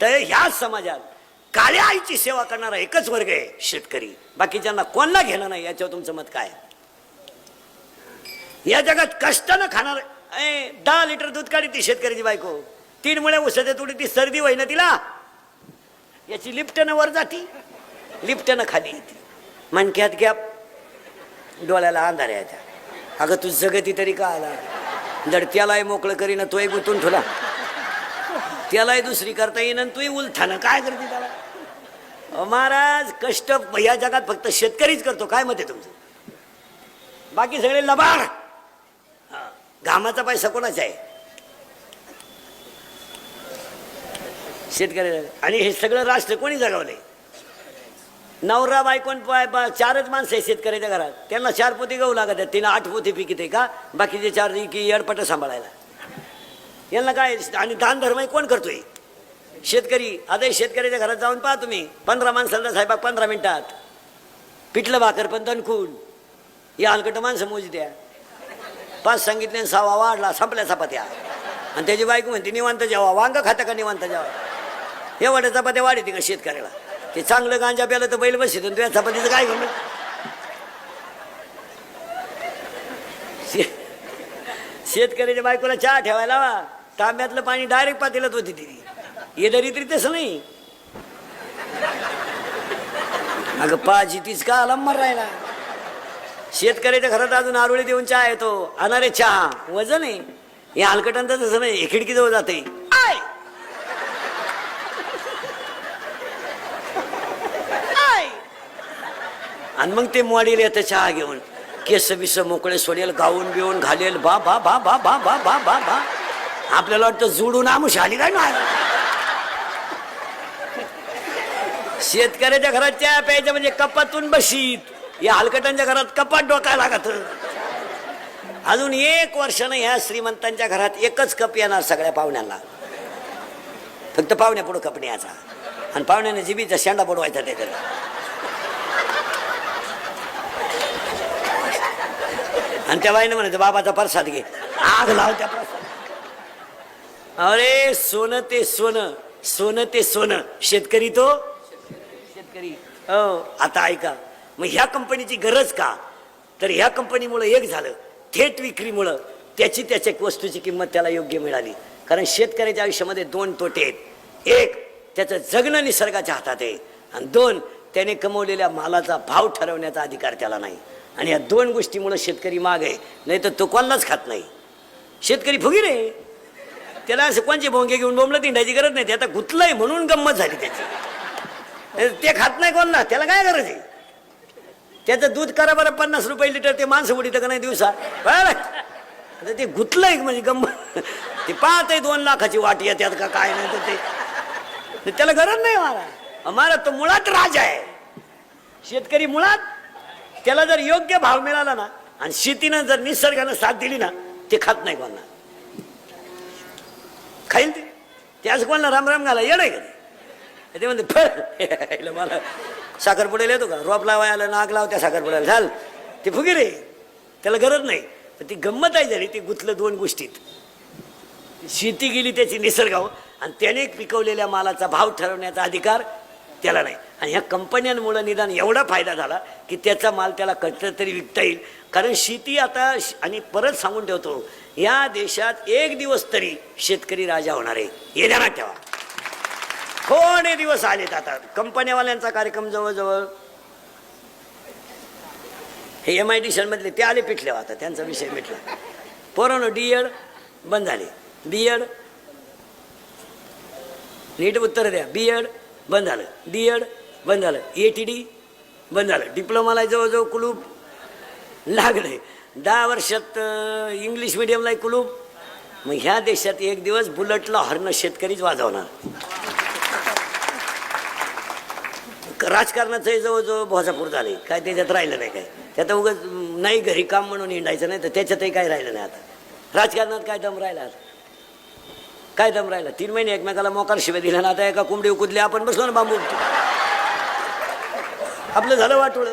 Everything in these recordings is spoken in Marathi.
तर ह्या समाजात काळ्या आईची सेवा करणारा एकच वर्ग आहे शेतकरी. बाकीच्यांना कोणला घेणं नाही याच्यावर तुमचं मत काय या जगात कष्टानं खाणार दहा लिटर दूध काढी ती शेतकऱ्याची बायको. तीन मुळे उसाच्या तुडी ती सर्दी होईना तिला. याची लिफ्टनं वर जाती लिफ्टनं खाली येते. मणक्यात घ्या डोळ्याला अंधार यायचा. अगं तू जगती तरी का आला? दडत्यालाही मोकळं करीन तोही गुंतून ठेवला. त्यालाही दुसरी करता येईन आणि तूही उलथानं. काय करते त्याला? महाराज कष्ट या जगात फक्त शेतकरीच करतो. काय मत आहे तुमचं? बाकी सगळे लबाड. घामाचा पैसा कोणाचा आहे? शेतकरी. आणि हे सगळं राष्ट्र कोणी जगवलंय? नवरा बायकोन पाय बा- चारच माणसं आहे शेतकऱ्याच्या घरात. त्यांना चार पोती गहू लागत आहेत. तिला आठ पोती पिकते का? बाकीचे चार की एडपट सांभाळायला. यांना काय आणि दान धर्म कोण करतोय? शेतकरी आता शेतकऱ्याच्या घरात जाऊन पहा तुम्ही. पंधरा माणसाला साहेबा पंधरा मिनिटात. पिठलं भाकर पण दणकून. या हलकट माणसं मोज द्या. पाच सांगितले सावा सहावा वाढला संपल्या चपात्या. आणि त्याची बायको म्हणते निवांत जेवा वांग खाता का निवांत जेवा? एवढ्या चपात्या वाढते का शेतकऱ्याला? ते चांगलं गांजा प्यालं तर बैल बसित तुझ्या चपातीचं काय घेऊन शे- शेतकऱ्याच्या बायकोला चहा ठेवायला हवा तांब्यातलं पाणी डायरेक्ट पातेलात होती ती हे दरी तरी तसं नाही. अगं पाजी तीच का अलंबर राहिला? शेतकऱ्याच्या घरात अजून आरोळी देऊन चहा येतो. अनारे चहा. वजन आहे. हे हलकटांचं तसं नाही. खिडकी जवळ जाते. आय! आय! आणि मग ते मॉडेल येतं चहा घेऊन. केस बिस मोकळे सोडेल गाऊन बिवून घालेल. बा बा बा बा बा बा बा बा बा. आपल्याला वाटतं जुडून आमुष आली काय ना शेतकऱ्याच्या घरात चहा प्यायच्या म्हणजे कपातून बशीत. या हलकटांच्या घरात कपात डोकायला लागत. अजून एक वर्षानं ह्या श्रीमंतांच्या घरात एकच कप येणार सगळ्या पाहुण्यांना. फक्त पाहुण्या पुढं कप न्यायचा. आणि पाहुण्याने जिबीचा शेंडा बुडवायचा त्याच्यात आणि त्या बाईनं म्हणायचं बाबाचा प्रसाद घे. आग लाव त्या प्रसाद. अरे सोनं ते सोनं सोनं ते सोनं. शेतकरी तो? शेतकरी. हो आता ऐका. मग ह्या कंपनीची गरज का? तर ह्या कंपनीमुळे एक झालं. थेट विक्रीमुळं त्याची त्याच्या वस्तूची किंमत त्याला योग्य मिळाली. कारण शेतकऱ्याच्या आयुष्यामध्ये दोन तोटे आहेत. एक त्याचं जगणं निसर्गाच्या हातात आहे. आणि दोन त्याने कमवलेल्या मालाचा भाव ठरवण्याचा अधिकार त्याला नाही. आणि या दोन गोष्टीमुळे शेतकरी माग आहे. नाही तर तो कोणालाच खात नाही. शेतकरी फुगीर आहे. त्याला असे कोणचे भोंगे घेऊन बोंबलं तिंडायची गरज नाही. ते आता गुतलंय म्हणून गंमत झाली त्याची. ते खात नाही कोण ना? त्याला काय गरज आहे? त्याचं दूध करा बरं पन्नास रुपये लिटर ते माणसं उडीत का नाही दिवसा? बरं ते गुतलंय म्हणजे गंमत. ते पाहत आहे दोन लाखाची वाटी येतात का काय नाही तर ते- त्याला गरज नाही मला. मला तो मुळात राजा आहे. शेतकरी मुळात त्याला जर योग्य भाव मिळाला ना आणि शेतीनं जर निसर्गानं साथ दिली ना ते खात नाही कोणा खाईल ते. त्याच कोणाला राम राम घाला येड आहे का ते? म्हणते फळ. हिला मला साखरपुड्याला येतो का? रोप लावाय आलं नाक लाव त्या साखरपुड्याला. झाल. ते फुगीर आहे. त्याला गरज नाही. पण ती गंमत आहे झाली ती गुंतलं दोन गोष्टीत. शेती गेली त्याची निसर्गावर आणि त्याने पिकवलेल्या मालाचा भाव ठरवण्याचा अधिकार त्याला नाही. आणि ह्या कंपन्यांमुळं निदान एवढा फायदा झाला की त्याचा माल त्याला कटलं तरी विकता येईल. कारण शेती आता आणि परत सांगून ठेवतो या देशात एक दिवस तरी शेतकरी राजा होणार. आहे हे ध्यानात ठेवा थोडे दिवस आलेत आता. कंपन्यावाल्यांचा कार्यक्रम जवळजवळ हे एम आय टी मधले ते आले पिटले आता त्यांचा विषय मिटला. पोरानो डी एड बंद झाले. बी एड नीट उत्तर द्या. बी एड बंद झालं. डी एड बंद झालं. ए टी डी बंद झालं. डिप्लोमाला जवळजवळ कुलूप लागले दहा वर्षात इंग्लिश मिडियमला कुलूप मग ह्या देशात एक दिवस बुलेटला हरणं शेतकरीच वाजवणार. राजकारणाचं जवळजवळ भोजापूर झाले काय त्याच्यात राहिलं नाही काय. त्यात उगाच नाही घरी काम म्हणून हिंडायचं नाही तर त्याच्यातही काय राहिलं नाही आता. राजकारणात काय दम राहिला काय दम राहिला? तीन महिने एकमेकाला मोकार शिवाय दिला ना आता एका कोंबडी उकुदली आपण बसलो ना बांबू. आपलं झालं वाटोळ.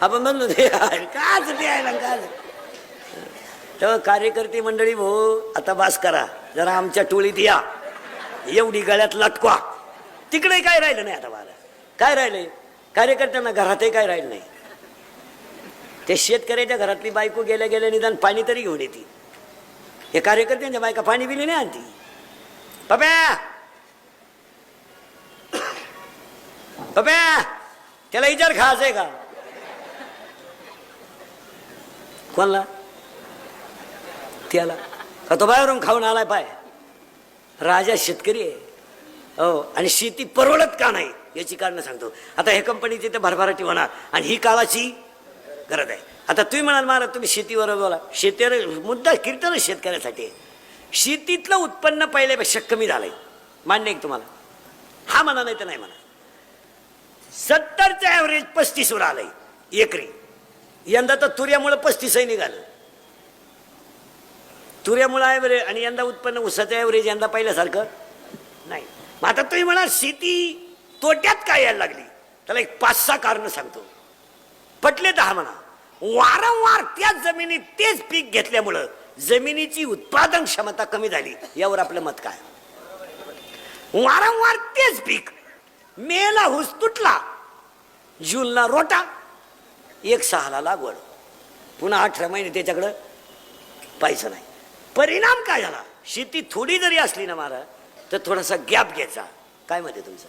आपण म्हणलो ते काच ते आहे ना काच तर कार्यकर्ते मंडळी भाऊ आता बास करा. जरा आमच्या टोळीत या. एवढी गळ्यात लटकवा. तिकडे काय राहिलं नाही आता मला काय राहिलंय? कार्यकर्त्यांना घरातही काय राहिलं नाही? ते शेतकऱ्याच्या घरातली बायको गेल्या गेल्या निदान पाणी तरी घेऊन येते. हे कार्यकर्त्यांच्या बायका पाणी बिली नाही आणती. पप्या! पप्या! त्याला विचार आहे का? कोणला? त्याला. का तो बाहेरून खाऊन आलाय पाय. राजा शेतकरी आहे. हो आणि शेती परवडत का नाही याची कारण सांगतो. आता हे कंपनीची ते भरभराटी होणार आणि ही काळाची गरज आहे. आता तुम्ही म्हणाल महाराज तुम्ही शेतीवर बोला. शेतीवर मुद्दा कीर्तन शेतकऱ्यासाठी आहे. शेतीतलं उत्पन्न पहिल्यापेक्षा कमी झालंय. मान्य आहे तुम्हाला? हा म्हणा नाही तर नाही म्हणा. सत्तरचं ॲव्हरेज पस्तीसवर आलंय एकरी. यंदा तर तुऱ्यामुळं पस्तीसही निघालं. तुऱ्यामुळं ॲव्हरेज आणि यंदा उत्पन्न उसाचं ॲव्हरेज यंदा पहिल्यासारखं नाही. मग आता तुम्ही म्हणा शेती तोट्यात काय यायला लागली? त्याला एक पाच सहा कारण सांगतो. पटले दहा म्हणा. वारंवार त्याच जमिनीत तेच पीक घेतल्यामुळं जमिनीची उत्पादन क्षमता कमी झाली यावर आपलं मत काय? वारंवार तेच पीक. मेला हुस तुटला जूनला रोटा एक सहाला लागवड. पुन्हा अठरा महिने त्याच्याकडं पाहिजे नाही. परिणाम काय झाला? शेती थोडी जरी असली ना मारा तर थोडासा गॅप घ्यायचा. काय मध्ये तुमचं?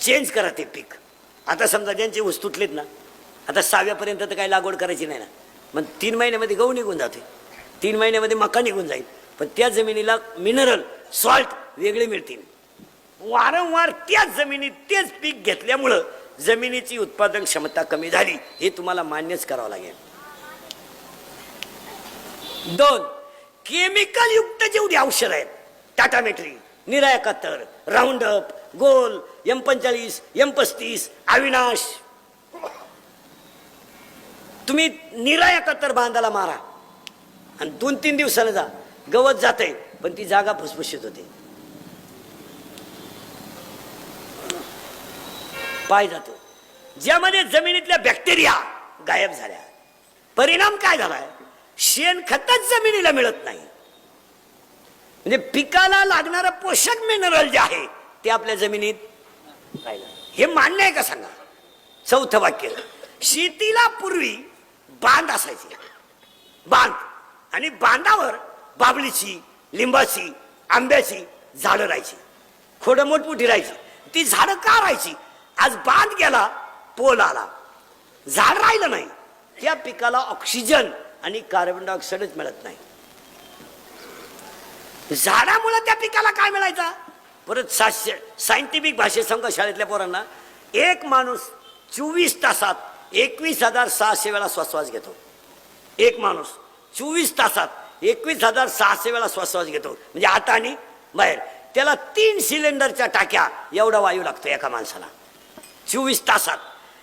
चेंज करा ते पीक. आता समजा ज्यांचे ऊस तुटलेत ना आता सहाव्यापर्यंत तर काही लागवड करायची नाही ना. मग तीन महिन्यामध्ये गहू निघून जाते तीन महिन्यामध्ये मका निघून जाईल. पण त्या जमिनीला मिनरल सॉल्ट वेगळे मिळतील. वारंवार त्याच जमिनीत तेच पीक घेतल्यामुळं जमिनीची उत्पादन क्षमता कमी झाली. हे तुम्हाला मान्यच करावं लागेल. दोन. केमिकल युक्त जेवढी औषध आहेत टाटामेट्री निरा एकाहत्तर राऊंड अप गोल एम पंचाळीस एम पस्तीस अविनाश. तुम्ही निरा एकाहत्तर बांधाला मारा. आणि दोन तीन दिवसाला जा. गवत जाते पण ती जागा फुसफुशीत होते. पाय जातो. ज्यामध्ये जमिनीतल्या बॅक्टेरिया गायब झाल्या. परिणाम काय झालाय? शेणखतच जमिनीला मिळत नाही. म्हणजे पिकाला लागणारं पोषक मिनरल जे आहे ते आपल्या जमिनीत राहिलं. हे मान्य आहे का सांगा? चौथं वाक्य. शेतीला पूर्वी बांध असायचे. बांध. आणि बांधावर बाबळीची लिंबाची आंब्याची झाडं राहायची. खोडं मोठमोठी राहायची. ती झाडं का राहायची? आज बांध गेला पोल आला. झाड राहिलं नाही. त्या पिकाला ऑक्सिजन आणि कार्बन डायऑक्साईडच मिळत नाही. झाडामुळं त्या पिकाला काय मिळायचा? परत सातशे सायंटिफिक भाषेत सांगा शाळेतल्या पोरांना? एक माणूस चोवीस तासात एकवीस हजार सहाशे वेळा श्वासवास घेतो. एक माणूस चोवीस तासात एकवीस हजार सहाशे वेळा श्वासवास घेतो. म्हणजे आता आणि बाहेर. त्याला तीन सिलेंडरच्या टाक्या एवढा वायू लागतो एका माणसाला. चोवीस तासात.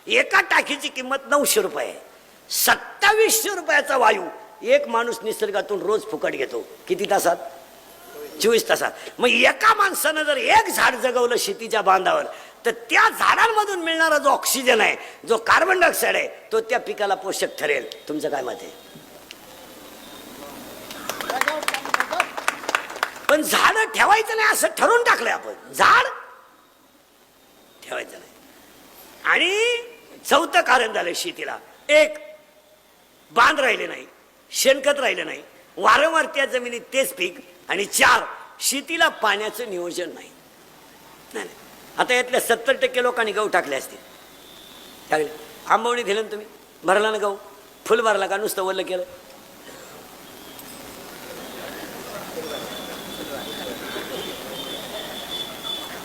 एका टाकीची किंमत नऊशे रुपये आहे. सत्तावीसशे रुपयाचा वायू. एक माणूस निसर्गातून रोज फुकट घेतो. किती तासात? चोवीस तासात. मग एका माणसानं जर एक झाड जगवलं शेतीच्या बांधावर तर त्या झाडांमधून मिळणारा जो ऑक्सिजन आहे जो कार्बन डायऑक्साईड आहे तो त्या पिकाला पोषक ठरेल. तुमचं काय मत आहे? पण झाड ठेवायचं नाही असं ठरवून टाकलंय आपण. झाड ठेवायचं नाही. आणि चौथं कारण झालं शेतीला. एक बांध राहिले नाही शेणखत राहिलं नाही वारंवार त्या जमिनीत तेच पीक आणि चार शेतीला पाण्याचं नियोजन नाही. नाही आता यातल्या सत्तर टक्के लोकांनी गहू टाकले असतील. टाकले. आंबवणी दिलं ना तुम्ही? भरला ना गहू? फुल भरला का? नुसतं वल्ल केलं?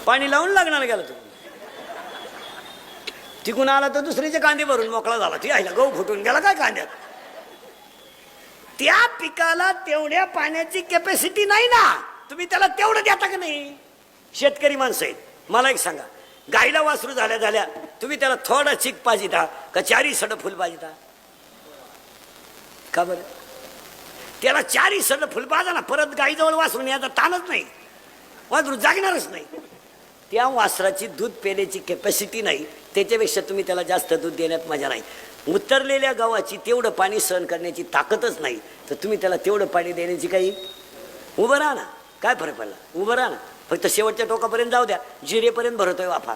पाणी लावून लागणार गेलं तुम्ही. तिकून आला तर दुसरीचे कांदे भरून मोकळा झाला. ती आईला गहू फुटून गेला काय कांद्यात? त्या पिकाला तेवढ्या पाण्याची कॅपॅसिटी नाही ना. तुम्ही त्याला तेवढं देता का नाही? शेतकरी माणसं आहेत. मला एक सांगा. गाईला वासरू झाल्या झाल्या तुम्ही त्याला थोडा चिक पाजिता का चारी सड फुल पाजिता का बरं? त्याला चारी सड फुल पाजा ना परत गाईजवळ वासरून याचा ताणच नाही. वासरू जागणारच नाही. त्या वासराची दूध पेण्याची कॅपॅसिटी नाही. त्याच्यापेक्षा तुम्ही त्याला जास्त दूध देण्यात मजा नाही. उतरलेल्या गावाची तेवढं पाणी सहन करण्याची ताकदच नाही. तर तुम्ही त्याला तेवढं पाणी देण्याची काही उभं राहा ना. काय फरक पडला? उभं राहा ना. फक्त शेवटच्या टोकापर्यंत जाऊ द्या. जिरेपर्यंत भरतोय वाफा.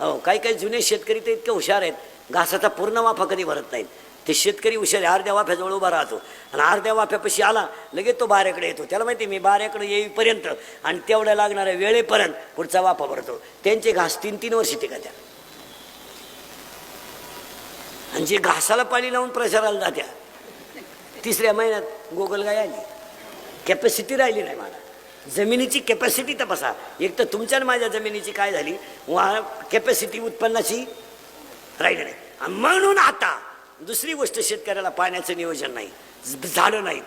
हो काही काही जुने शेतकरी तर इतके हुशार आहेत. घासाचा पूर्ण वाफा कधी भरत नाहीत. ते शेतकरी हुशार आहे. अर्ध्या वाफ्याजवळ उभा राहतो. आणि अर्ध्या वाफ्यापाशी आला लगेच तो बाऱ्याकडे येतो. त्याला माहिती आहे, मी बाऱ्याकडे येईपर्यंत आणि तेवढ्या लागणाऱ्या वेळेपर्यंत पुढचा वाफा भरतो. त्यांचे घास तीन तीन वर्ष टिका त्या आणि जे घासाला पाणी लावून प्रचाराला जात्या. तिसऱ्या महिन्यात गोगलगाय आली. कॅपॅसिटी राहिली नाही मला. जमिनीची कॅपॅसिटी तपासा. एक तर तुमच्या आणि माझ्या जमिनीची काय झाली? वा कॅपॅसिटी उत्पन्नाची राहिली नाही. आणि म्हणून आता दुसरी गोष्ट शेतकऱ्याला पाण्याचं नियोजन नाही. झाडं नाही.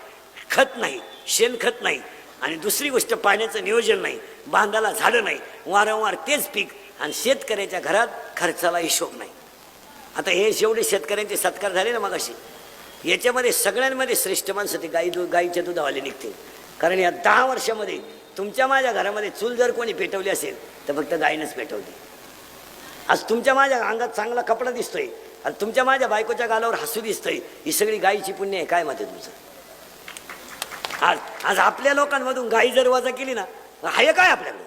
खत नाही. शेणखत नाही. आणि दुसरी गोष्ट पाण्याचं नियोजन नाही. बांधाला झाडं नाही. वारंवार तेच पीक आणि शेतकऱ्याच्या घरात खर्चाला हिशोब नाही. आता हे जेवढे शेतकऱ्यांचे सत्कार झाले ना मग अशी याच्यामध्ये सगळ्यांमध्ये श्रेष्ठ माणसं ते गाई दूध गाईच्या दुधावाले निघते कारण या दहा वर्षामध्ये तुमच्या माझ्या घरामध्ये चूल जर कोणी पेटवली असेल तर फक्त गायीनंच पेटवली आज तुमच्या माझ्या अंगात चांगला कपडा दिसतोय आणि तुमच्या माझ्या बायकोच्या गालावर हसू दिसतंय ही सगळी गायीची पुण्य आहे काय मत आहे तुमचं? आज आज आपल्या लोकांमधून गायी जर वजा केली ना आहे काय आपल्याकडे?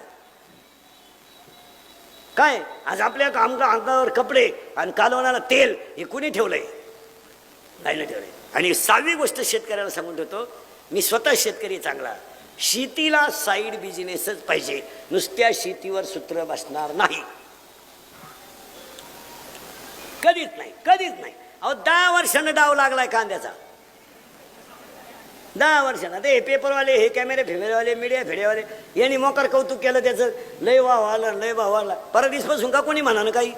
काय? आज आपल्या अंगा अंगावर कपडे आणि कालवणाला तेल हे कुणी ठेवलंय? नाही ठेवलंय. आणि सहावी गोष्ट शेतकऱ्याला सांगून ठेवतो मी स्वतः शेतकरी चांगला. शेतीला साईड बिझनेसच पाहिजे. नुसत्या शेतीवर सूत्र बसणार नाही. कधीच नाही कधीच नाही. अहो दहा वर्षानं डाव लागलाय कांद्याचा. दहा वर्षांना ते पेपरवाले हे कॅमेरे फेमेरेवाले मीडिया फिड्यावाले यांनी मोकार कौतुक केलं त्याचं. लय वाव आलं लय वा आला. परदिसपासून का कोणी म्हणा ना काही?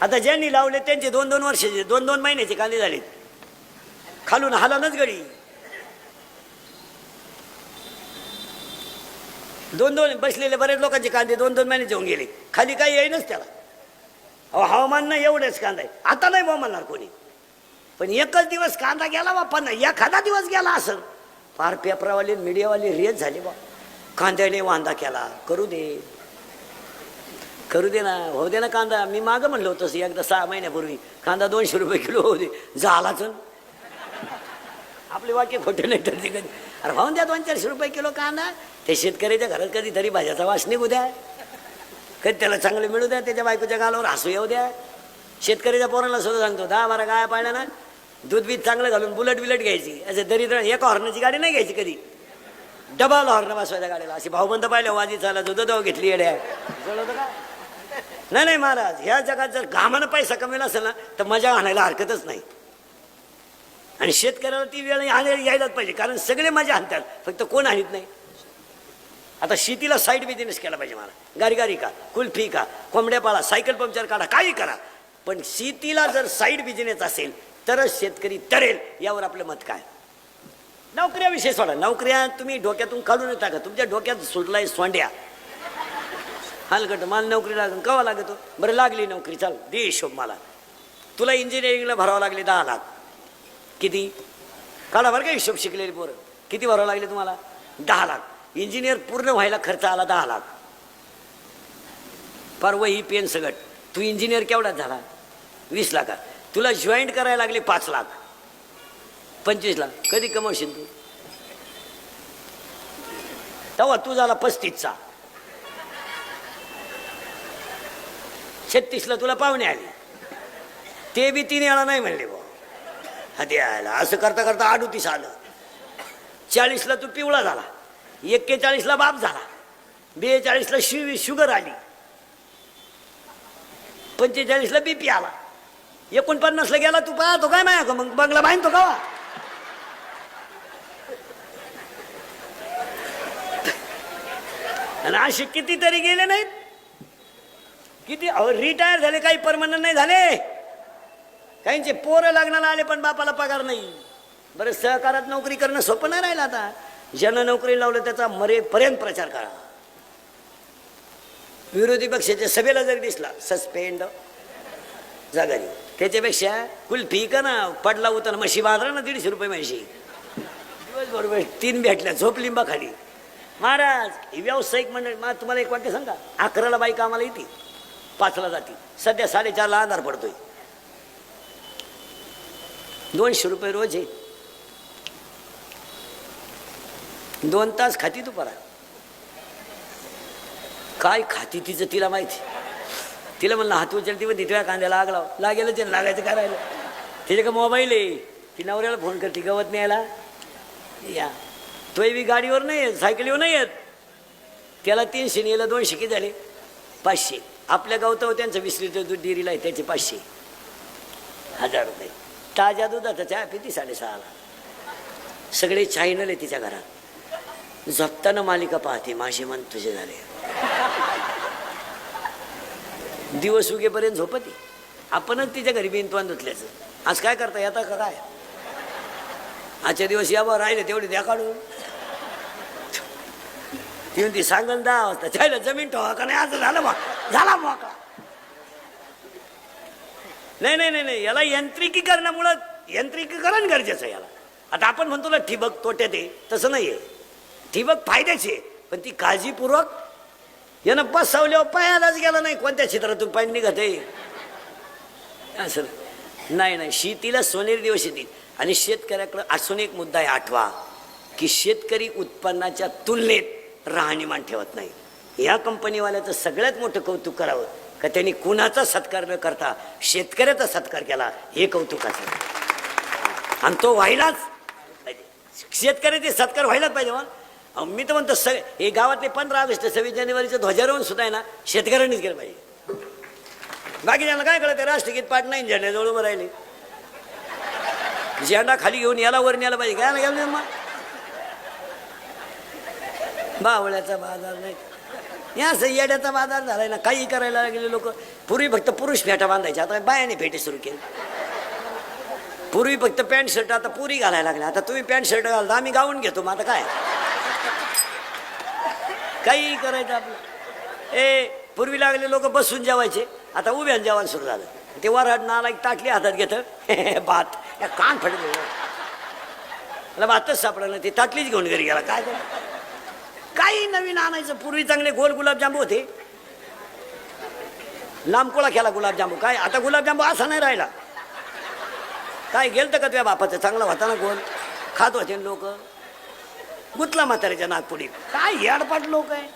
आता ज्यांनी लावले त्यांचे दोन दोन वर्षाचे दोन दोन महिन्याचे कांदे झाले खालून हालानच गडी दोन दोन बसलेले बरेच लोकांचे कांदे दोन दोन महिन्याचे होऊन गेले. खाली काही येईनच त्याला. अहो हवामान नाही एवढंच कांदा आहे. आता नाही बा म्हणणार कोणी. पण एकच दिवस कांदा गेला बा पण एखादा दिवस गेला असं. फार पेपरावाले मीडियावाले रेत झाले बा. कांद्याने वांदा केला. करू दे. करू दे ना. होऊ दे ना कांदा. मी मागं म्हणलो होतो तसं एकदा सहा महिन्यापूर्वी. कांदा दोनशे रुपये किलो होऊ दे. झालाच. आपले वाक्य खोटे नाही ठरते कधी. अरे भाऊन द्या दोन चारशे रुपये किलो कांदा. ते शेतकऱ्याच्या घरात कधीतरी भाज्याचा वास निघू द्या. कधी त्याला चांगलं मिळू द्या त्याच्या बायकोच्या गालावर हसू येऊ द्या. शेतकऱ्याच्या पोरांना सुद्धा सांगतो दहा बारा गाया पाळल्या ना दूध बीत चांगलं घालून बुलट बिलट घ्यायची. असे दरिद्र एका हॉर्नची गाडी नाही घ्यायची कधी. डबल हॉर्न बसवायच्या गाडीला. अशी भाऊबंद पाहिलं वाजी चाला दुध दव घेतली येड्या. का? नाही नाही महाराज ह्या जगात जर घामानं पैसा कमी असेल ना तर मजा आणायला हरकतच नाही. आणि शेतकऱ्याला ती वेळ यायलाच पाहिजे कारण सगळे मजा आणतात. फक्त कोण आणत नाही? आता शेतीला साईड बिझनेस केला पाहिजे मला गारी गारी का? कुल्फी का? कोंबड्या पाळा सायकल पंक्चर काढा काही करा. पण शेतीला जर साईड बिझनेस असेल तरच शेतकरी तरेल यावर आपलं मत काय? नोकऱ्याविषयी सोडा. नोकऱ्या तुम्ही डोक्यातून काढून टाका तुमच्या डोक्यात सुटलाय सोंड्या. हलकट मला नोकरी लागून कवा लागतो? बरं लागली नोकरी चाल दे हिशोब मला. तुला इंजिनिअरिंगला भरावं लागले दहा लाख. किती? काढा बरं का हिशोब शिकलेली पोरं. किती भरावं लागले तुम्हाला? दहा लाख. इंजिनियर पूर्ण व्हायला खर्च आला दहा लाख. परवा ही पेन सगट. तू इंजिनियर केवढा झाला? वीस लाखात तुला जॉईंट करायला लागले पाच लाख. पंचवीस लाख. कधी कमवशील तू? तेव्हा तू झाला पस्तीसचा. छत्तीसला तुला पाहुणे आले. ते बी तीन वेळा नाही म्हणले बा हाती आला असं करता करता अडुतीस आलं. चाळीसला तू पिवळा झाला. एक्केचाळीसला बाप झाला. बेचाळीसला शिव शुगर आली. पंचेचाळीसला बीपी आला. एकोणपन्नासला गेला तू पाहतो काय माया मग बंगला बांधतो का हो? आणि असे कितीतरी गेले नाहीत. किती रिटायर झाले काही परमनंट नाही झाले. काहींचे पोरं लग्नाला आले पण बापाला पगार नाही. बरं सहकारात नोकरी करणं सोपं नाही राहिलं आता. ज्यांना नोकरी लावलं त्याचा मरेपर्यंत प्रचार करा. विरोधी पक्षाच्या सभेला जर दिसला सस्पेंड जागारी त्याच्यापेक्षा कुल्फी का ना पडला उतर म्हशी बांधला ना दीडशे रुपये म्हशी. दिवसभर वेळ तीन भेटल्या झोप लिंबा खाली. महाराज ही व्यावसायिक मंडळी मला तुम्हाला एक वाक्य सांगा. अकराला बाई कामाला येते पाचला जाते. सध्या साडेचारला आधार पडतोय. दोनशे रुपये रोज आहे. दोन तास खाती तू परा. काय खाती तिचं तिला माहिती? तिला म्हणलं हात उचलती म्हणते तुझ्या कांद्याला आग लाव. लागेल ते लागायचं करायला तिचे का मोबाईल आहे? ती नवऱ्याला फोन करते गवत न्यायला. या. तोही बी गाडीवर नाही येत सायकलीवर नाही येत. त्याला तीनशे नेलं दोनशे किती झाले? पाचशे. आपल्या गावतं त्यांचं वीस लिटर दूध डेअरीला आहे त्याचे पाचशे. हजार रुपये. ताज्या दुधाचा चहा पिती साडेसहाला. सगळे चायनल आहे तिच्या घरात. झोपताना मालिका पाहते माझे मन तुझे झाले. दिवस उगेपर्यंत झोपती. आपणच तिच्या घरी बिनतवान धुतल्याचं. आज काय करता येता का काय? आजच्या दिवस यावं राहिले तेवढे द्या काढून. ती सांगल दहा वाजता. चायला जमीन ठेवा का नाही? असं झालं बा. झाला मोकळा नाही नाही नाही नाही. याला यांत्रिकीकरणामुळं यांत्रिकीकरण गरजेचं याला. आता आपण म्हणतो ना ठिबक तोट्यात आहे. तसं नाही आहे ठिबक फायद्याची आहे. पण ती काळजीपूर्वक यानं बसवल्यावर पायालाच गेला नाही. कोणत्या क्षेत्रातून पाणी निघत आहे? असं नाही नाही. शेतीला सोनेरी दिवस येतील. आणि शेतकऱ्याकडं असून एक मुद्दा आहे आठवा. की शेतकरी उत्पन्नाच्या तुलनेत राहणीमान ठेवत नाही. या कंपनीवाल्याचं सगळ्यात मोठं कौतुक करावं का त्यांनी कुणाचा सत्कार न करता शेतकऱ्याचा सत्कार केला हे कौतुकाचं आणि तो व्हायलाच पाहिजे. शेतकऱ्याचे सत्कार व्हायलाच पाहिजे मग मी तर म्हणतो स हे गावातले पंधरा ऑगस्ट सव्वीस जानेवारीचं ध्वजारोहण सुद्धा आहे ना शेतकऱ्यांनीच केलं पाहिजे. बाकीच्यांना काय कळत राष्ट्रगीत पाठ नाही झेंड्याजवळ उभं राहिले. झेंडा खाली घेऊन याला वर न्यायला पाहिजे काय ना गेलं मग? बावळ्याचा बाजार नाही. या असं येड्याचा बाजार झालाय ना काही करायला लागले लोक. पूर्वी फक्त पुरुष फेटा बांधायचे आता बायाने फेटे सुरू केले. पूर्वी फक्त पॅन्ट शर्ट आता पुरी घालायला लागले. आता तुम्ही पॅन्ट शर्ट घालता आम्ही गाऊन घेतो मग आता काय? काही करायचं आपलं. ए पूर्वी लागले लोक बसून जेवायचे. आता उभ्यान जेवण सुरू झालं. ते वराड नाला एक ताटली हातात घेतं. भात. या कान फडले मला भातच सापडलं ते ताटलीच घेऊन घरी गेला. काय झालं काही नवीन आणायचं. पूर्वी चांगले गोल गुलाबजांबू होते. लांबकोळा केला गुलाबजांबू. काय? आता गुलाबजांबू असा नाही राहिला. काय गेलतं का तुझ्या बापाचं? चांगला होता ना गोल? खात होते लोक? गुतला म्हाताऱ्याच्या नागपुडी काय याडपाट लोक आहे?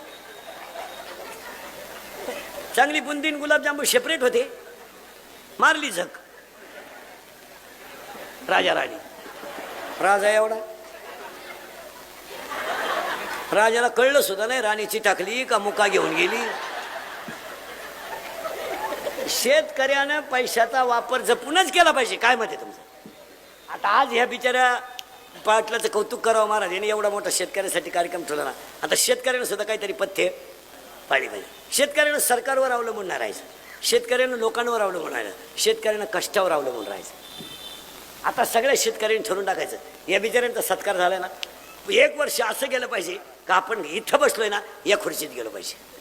चांगली बुंदीन गुलाबजांबू सेपरेट होते. मारली झक. राजा राणी. राजा एवढा. राजाला कळलं सुद्धा नाही राणीची टाकली का मुका घेऊन गेली. शेतकऱ्यानं पैशाचा वापर जपूनच केला पाहिजे. काय मत आहे तुमचं? आता आज ह्या बिचाऱ्या पाटलाचं कौतुक करावं महाराज. याने एवढा मोठा शेतकऱ्यासाठी कार्यक्रम ठेवला ना. आता शेतकऱ्यानं सुद्धा काहीतरी पथ्य पाळली पाहिजे. शेतकऱ्यानं सरकारवर अवलंबून नाही राहायचं. शेतकऱ्यानं लोकांवर अवलंबून राहायचं. शेतकऱ्यानं कष्टावर अवलंबून राहायचं. आता सगळ्या शेतकऱ्यांनी ठरवून टाकायचं. या बिचाऱ्यांचा सत्कार झाला ना. एक वर्ष असं गेलं पाहिजे का आपण इथं बसलोय ना या खुर्चीत गेलो पाहिजे.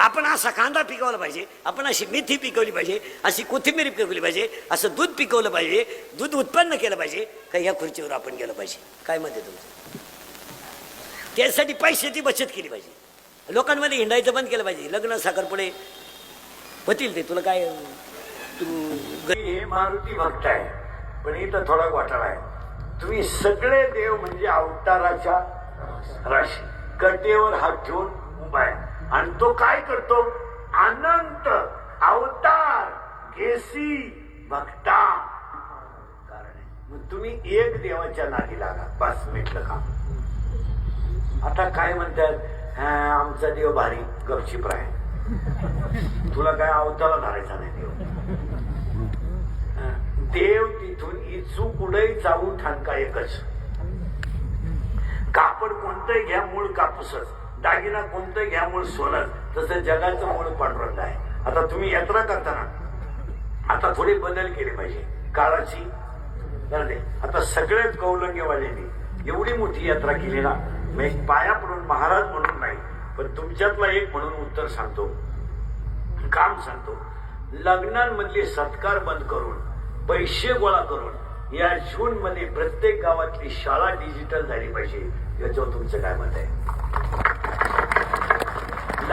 आपण असा कांदा पिकवला पाहिजे आपण अशी मेथी पिकवली पाहिजे अशी कोथिंबीर पिकवली पाहिजे असं दूध पिकवलं पाहिजे दूध उत्पन्न केलं पाहिजे का या खुर्चीवर आपण गेलं पाहिजे. काय म्हणते तुमचं त्यासाठी पैशाची बचत केली पाहिजे. लोकांमध्ये हिंडायचं बंद केलं पाहिजे. लग्न साखरपुडे होतील ते. तुला काय तू हे मारुती भक्त आहे पण इथं थोडा घोटाळा आहे. तुम्ही सगळे देव म्हणजे अवताराच्या राशी. कटेवर हात ठेवून उभा आहे. आणि तो काय करतो? अनंत अवतार केसी भक्ता. कारण तुम्ही एक देवाच्या नादी लागा. बस मिटलं का? आता काय म्हणतात? आमचा देव भारी गपचिप आहे तुला काय अवतारा धरायचा नाही देव? देव तिथून इचू कुठे जाऊ ठाणका एकच. कापड कोणतंही घ्या मूळ कापूसच. दागिना कोणतं घ्या मूळ सोनं. तसं जगाचं मूळ पांडुरंग आहे. आता तुम्ही यात्रा करताना आता थोडे बदल केले पाहिजे. काळाची आता सगळ्याच कौलंग्यवाल्यांनी एवढी मोठी यात्रा केली ना मी पाया पडून महाराज म्हणून नाही पण तुमच्यातला एक म्हणून उत्तर सांगतो. काम सांगतो. लग्नांमधले सत्कार बंद करून पैसे गोळा करून या जून मध्ये प्रत्येक गावातली शाळा डिजिटल झाली पाहिजे. याच्यावर तुमचं काय मत आहे?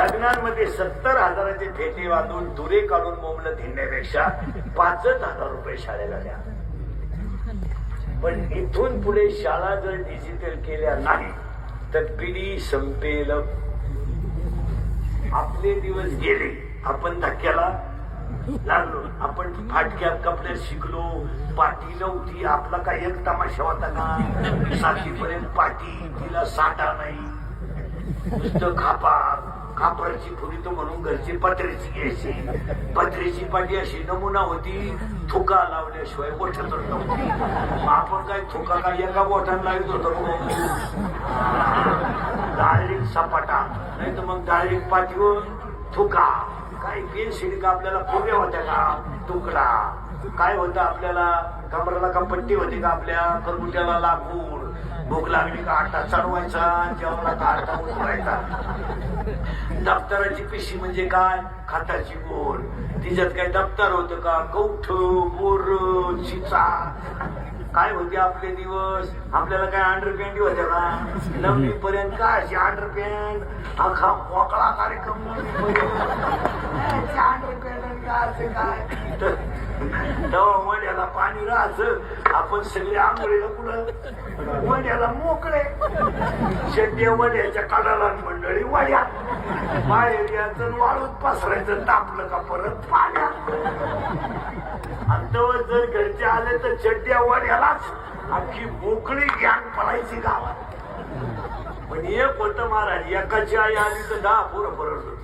लग्नांमध्ये सत्तर हजाराचे फेटे बांधून दुरे काढून मोमलं धिंडण्यापेक्षा पाचच हजार रुपये शाळेला द्या. पण इथून पुढे शाळा जर डिजिटल केल्या नाही तर पिढी संपेल. आपले दिवस गेले. आपण धक्क्याला लागलो. आपण फाटक्यात कपड्यात शिकलो. पाठी नव्हती. आपला काय एक तमाशा होता का? सातवीपर्यंत पाठी तिला साठा नाही. नुसतं खापा. कापडची फुली तर म्हणून घरची पत्र्याची घ्यायची. पत्र्याची पाठी अशी नमुना होती थुका लावल्याशिवाय बोठत नव्हती. मग आपण काय थुका काय एका बोटाने लावित होतो डाळिंग सपाटा. नाही तर मग डाळिंग पाठीवर थुका. काही पेन्सिल का आपल्याला फुगे होत्या का? तुकडा. काय होतं आपल्याला? कमराला का पट्टी होती का आपल्या? करमुट्याला लागून. भूक लागली का आटा चढवायचा जेवणाला का आटा उतरायचा? दप्तराची पिशी म्हणजे काय? खाताची गोल. तिच्यात काय दप्तर होतं का? कौठ बोर चिचा काय होते आपले दिवस? आपल्याला काय अंडरपॅन्ट होत्या का? नववी पर्यंत काय? अशी अंडरपॅन्ट अख्खा मोकळा कार्यक्रम अंडरपॅन्ट काय असं काय? तेव्हा वड्याला पाणी राहायचं आपण सगळे आंघोळीला कुठं? वड्याला मोकळे. शेती वड्याच्या काढाला मंडळी वड्या. बाहेर यायचं वाळूत पसरायचं तापलं का परत पाण्या. आणि तेव्हा जर घरचे आले तर चड्ड्या वड्यालाच अख्खी मोकळी गॅंग पडायची गावात. पण एक होत महाराज एकाची आई आली तर दहा पोरं परत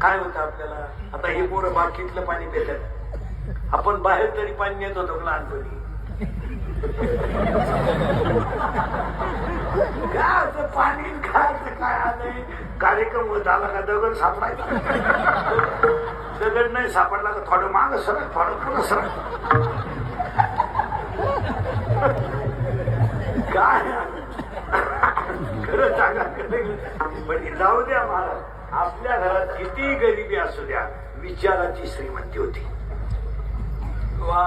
काय होतं आपल्याला? आता हे पोरं बाकीतलं पाणी पितात. आपण बाहेर तरी पाणी नेत होतो लहानपणी. काय होतं पाणी खायचं काय आलंय? कार्यक्रम होत आला का? दगड सापडायचा. दगड नाही सापडला का थोडं माग सर थोडं पुढं सर काय? खरं सांगा पण जाऊ द्या महाराज. आपल्या घरात किती गरिबी असू द्या विचाराची श्रीमंती होती. किंवा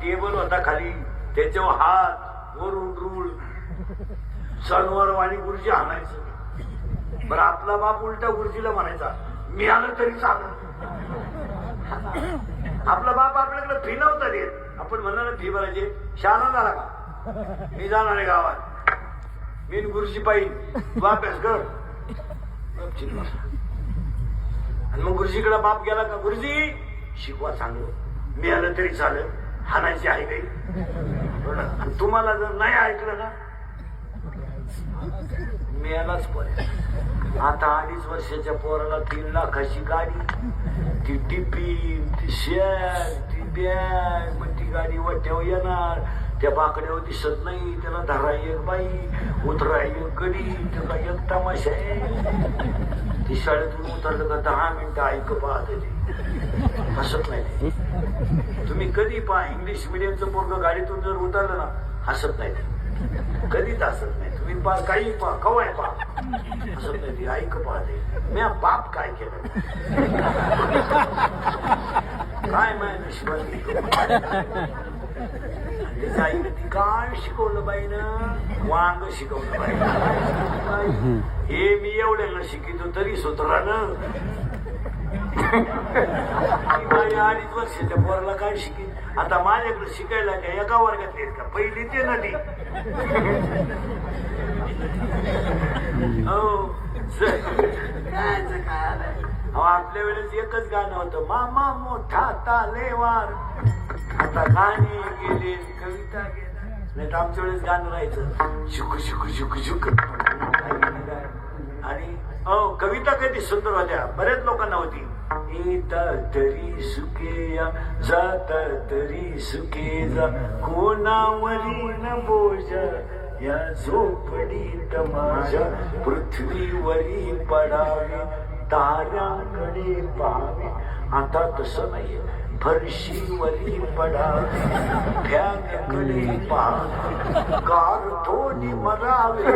टेबल होता खाली त्याच्यावर हात वरून रूळ. सणवार वाणी गुरुजी आणायचं. बरं आपला बाप उलटा गुरुजीला म्हणायचा मी आलं तरी चालू आपला बाप आपल्याकडे फी नव्हता देत. आपण म्हणणार फी भरायची. शाळा झाला का मी जाणार आहे गावात. मी गुरुजी पाहिजे तू अभ्यास कर. आणि मग गुरुजीकडे बाप गेला का गुरुजी शिकवा चांगलं. मिळालं तरी चालेल. हाणायची आहे काही. हो आणि तुम्हाला जर नाही ऐकलं ना मिळालाच पण आता अडीच वर्षाच्या पोराला तीन लाखाची गाडी ती टिपी ती शेर ती बॅग मग ती गाडी वट्यावर येणार. त्या बाकड्यावर दिसत नाही त्याला धरा एक बाई उतरा एक गडी त्याला एक तमाशा आहे. ती शाळेतून उतरलं का दहा मिनिटं ऐक पाहत ते. हसत नाही तुम्ही कधी पहा इंग्लिश मिडियमचं पोरग गाडीतून जर उतरलं ना हसत नाही कधीच हसत नाही. तुम्ही पहा काही पहा कवाय पहा. हसत नाही ती ऐक पाहते. मी बाप काय केलं? काय माय नशिबात? काय शिकवलं बाईनं वांग शिकवलं बाई. हे मी एवढ्याला शिकितो तरी सुतरानं ती बाई अडीच वर्षाच्या पोराला काय शिकेल आता माझ्याकडे शिकायला काय? एका वर्गात येत का? पहिली ते नदी हो. काय अहो, आपल्या वेळेस एकच गाणं होतं मामा मोठा तालेवार. आता गाणी गेले कविता गेल्या. नाही तर आमच्या वेळेस गाणं राहायचं. शुक शुक शुक शुक. आणि हो कविता कधी सुंदर होत्या. बऱ्याच लोकांना होती. येता तरी सुके या जाता तरी सुके जा. कोणावरी न बोजा या झोपडीत माझ्या. पृथ्वीवरी पडावे ताऱ्याकडे पाहावे. आता तसं नाहीये. फरशीवरी पडा फॅनकडे पाहावे कार थोडी मरावे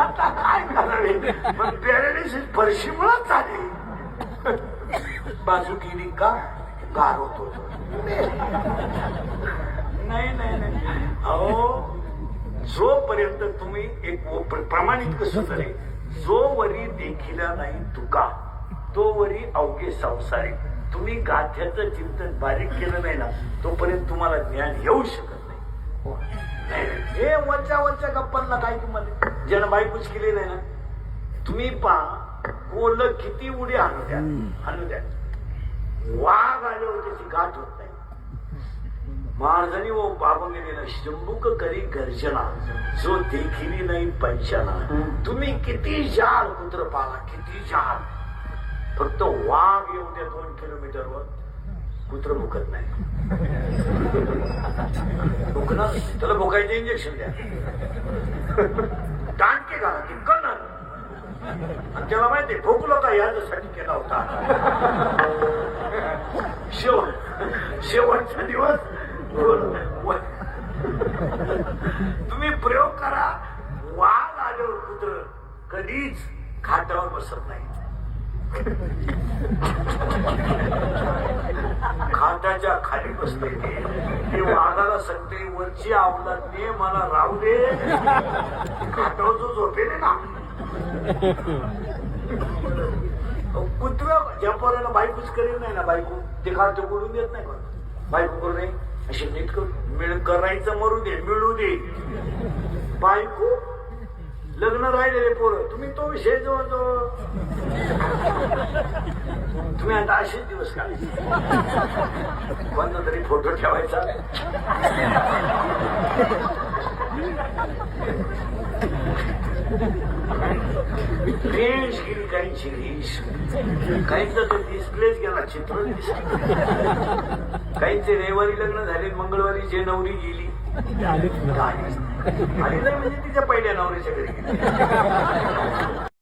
आता काय करावे मग पेरणीस फरशी मुळात झाली. बाजू गेली का? गार होत होत. नाही नाही नाही. अहो जोपर्यंत तुम्ही एक प्रमाणित कसं झाले जो वरी देखिला नाही तुका तो वरी अवघे संसारी. तुम्ही गाथ्याचं चिंतन बारीक केलं नाही ना तोपर्यंत तुम्हाला ज्ञान येऊ शकत नाही. हे वरच्या वरच्या गप्पांना काय तुम्हाला? ज्यानं बायकोच केली नाही ना तुम्ही पहा कोल किती उडी आणू द्या आणू द्या. वाघ आल्यावर त्याची गाठ होत नाही. महाराजांनी व बाबून गेलेला शंभुक करी गर्जना. जो देखिली नाही पंचाना तुम्ही किती जाल कुत्र पाला किती जाल. फक्त वाघ येऊ द्या दोन किलोमीटरवर. कुत्र भुकत नाही. भुकणार त्याला भुकायचं इंजेक्शन द्या. टाणके घाला की कणन आणि त्याला माहिती भोगलो का याच्यासाठी केला होता. शेवट. शेवटचा दिवस. तुम्ही प्रयोग करा. वाघ आल्यावर कुत्र कधीच खाटावर बसत नाही. खाटाच्या खाली बसते ते. वाघाला सांगते वरची आवलात ने मला राहू दे. खाटावर जो झोपेल ना. कुत्र ज्या पोराला बायकोच करेल नाही ना बायको ते खाते बोलून देत नाही बायको करू नये असे नीट मिळ करायचं मरू दे मिळू दे. बायको लग्न राहिलेले पोरं तुम्ही तो विषय जवळ तुम्ही आता असेच दिवस काय कोणता तरी फोटो ठेवायचा? रेंज गेली काहींची रेंज काहींचा तो डिस्प्लेच गेला चित्र काहींचे रविवारी लग्न झाले मंगळवारी जे नवरी गेली आली नाही म्हणजे तिच्या पहिल्या नवरीच्या घरी. गेली